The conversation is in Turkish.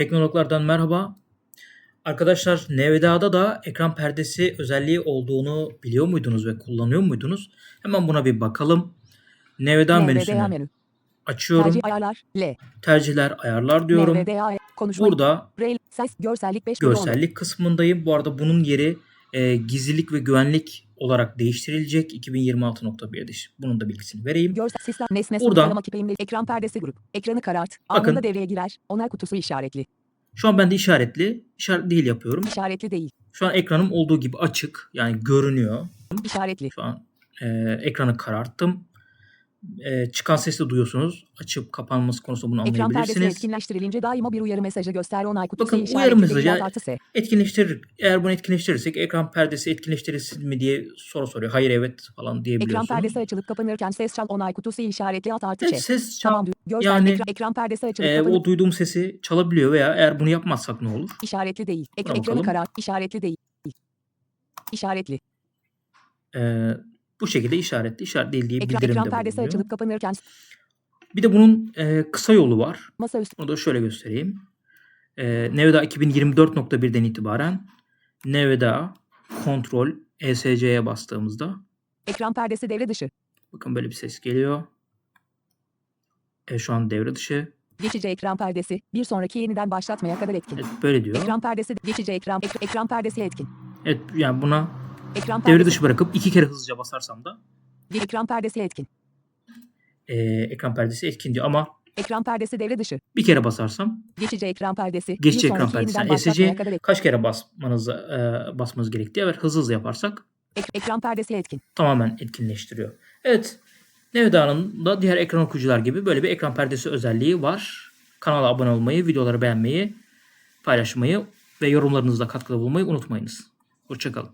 Teknologlardan merhaba. Arkadaşlar NVDA'da da ekran perdesi özelliği olduğunu biliyor muydunuz ve kullanıyor muydunuz? Hemen buna bir bakalım. NVDA menüsünü menü. açıyorum. Tercih ayarlar. L. Tercihler, ayarlar diyorum. NVDA konuşma. Burada Braille, ses, görsellik 5 bölü 10. görsellik kısmındayım. Bu arada bunun yeri e, gizlilik ve güvenlik olarak değiştirilecek 2026.1'de. Bunun da bilgisini vereyim. Görsel sistem nesne Buradan- kipimli ekran perdesi grup. Ekranı karart. Bakın. Anında devreye girer. Onay kutusu işaretli. Şu an bende işaretli. İşaret değil yapıyorum. İşaretli değil. Şu an ekranım olduğu gibi açık. Yani görünüyor. İşaretli. Şu an e, ekranı kararttım. E, çıkan sesi duyuyorsunuz. Açıp kapanması konusunda bunu Ekran perdesi anlayabilirsiniz. etkinleştirilince daima bir uyarı mesajı göster. Onay kutusu Bakın, uyarı mesajı-. Etkinleştirir. Eğer bunu etkinleştirirsek ekran perdesi etkinleştirilsin mi diye soru soruyor. Hayır evet falan Ekran diyebiliyorsunuz. perdesi açılıp kapanırken ses çal. Onay kutusu işaretli. Alt artı Evet, ses çal- Tamam. Görsel yani, ekran, ekran perdesi açılıp e, kapanır. o duyduğum sesi çalabiliyor veya eğer bunu yapmazsak ne olur? İşaretli değil. Ek, ekranı karart. İşaretli değil. İşaretli. E, bu şekilde işaretli, işaret değil diye Ekran, bildirimde ekran perdesi bulunuyor. açılıp kapanırken Bir de bunun e, kısa yolu var. masaüstü Onu da şöyle göstereyim. Ee, Nevada 2024.1'den itibaren Nevada kontrol ESC'ye bastığımızda ekran perdesi devre dışı. bakın böyle bir ses geliyor. E, şu an devre dışı. Geçici ekran perdesi bir sonraki yeniden başlatmaya kadar etkin. Evet, böyle diyor. Ekran perdesi geçici ekran ek- ekran perdesi etkin. Evet yani buna Ekran devre dışı bırakıp iki kere hızlıca basarsam da ekran perdesi etkin. e, ekran perdesi etkin diyor. Ama Ekran perdesi devre dışı. bir kere basarsam Geçici ekran perdesi geçici ekran perdesi. etkin. kaç kere basmanız, e, basmanız gerektiği eğer hızlı hızlı yaparsak Ek- ekran perdesi etkin. tamamen etkinleştiriyor. Evet. Nevda'nın da diğer ekran okuyucular gibi böyle bir ekran perdesi özelliği var. Kanala abone olmayı, videoları beğenmeyi, paylaşmayı ve yorumlarınızla katkıda bulunmayı unutmayınız. Hoşçakalın.